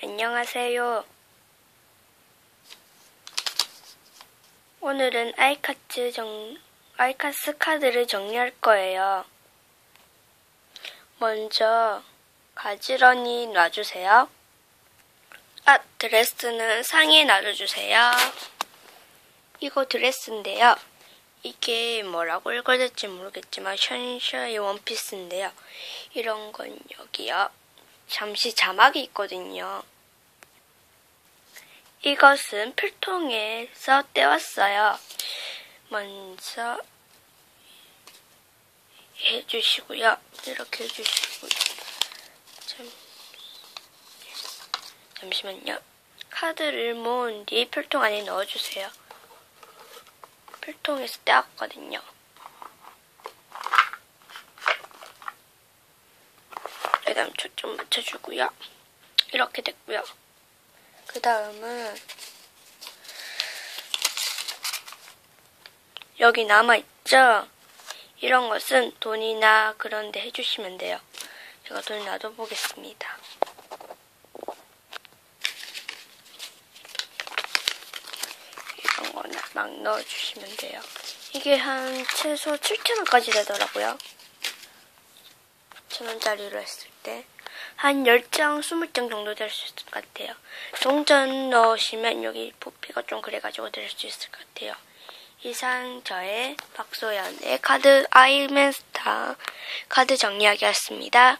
안녕하세요. 오늘은 아이카츠 정, 아이카스 카드를 정리할 거예요. 먼저 가지런히 놔주세요. 아, 드레스는 상의에 놔둬주세요. 이거 드레스인데요. 이게 뭐라고 읽어야 될지 모르겠지만 션셔의 원피스인데요. 이런 건 여기요. 잠시 자막이 있거든요. 이것은 필통에서 떼왔어요. 먼저 해주시고요. 이렇게 해주시고요. 잠, 잠시만요. 카드를 모은 뒤 필통 안에 넣어주세요. 필통에서 떼왔거든요. 다음 초점 맞춰주고요. 이렇게 됐고요. 그 다음은 여기 남아있죠? 이런 것은 돈이나 그런 데 해주시면 돼요. 제가 돈 놔둬보겠습니다. 이런 거나 막 넣어주시면 돼요. 이게 한 최소 7,000원까지 되더라고요. 7,000원짜리로 했을 때. 한 10장, 20장 정도 될 수 있을 것 같아요. 동전 넣으시면 여기 부피가 좀 그래가지고 될 수 있을 것 같아요. 이상 저의 박소연의 카드 아이맨스타 카드 정리하기였습니다.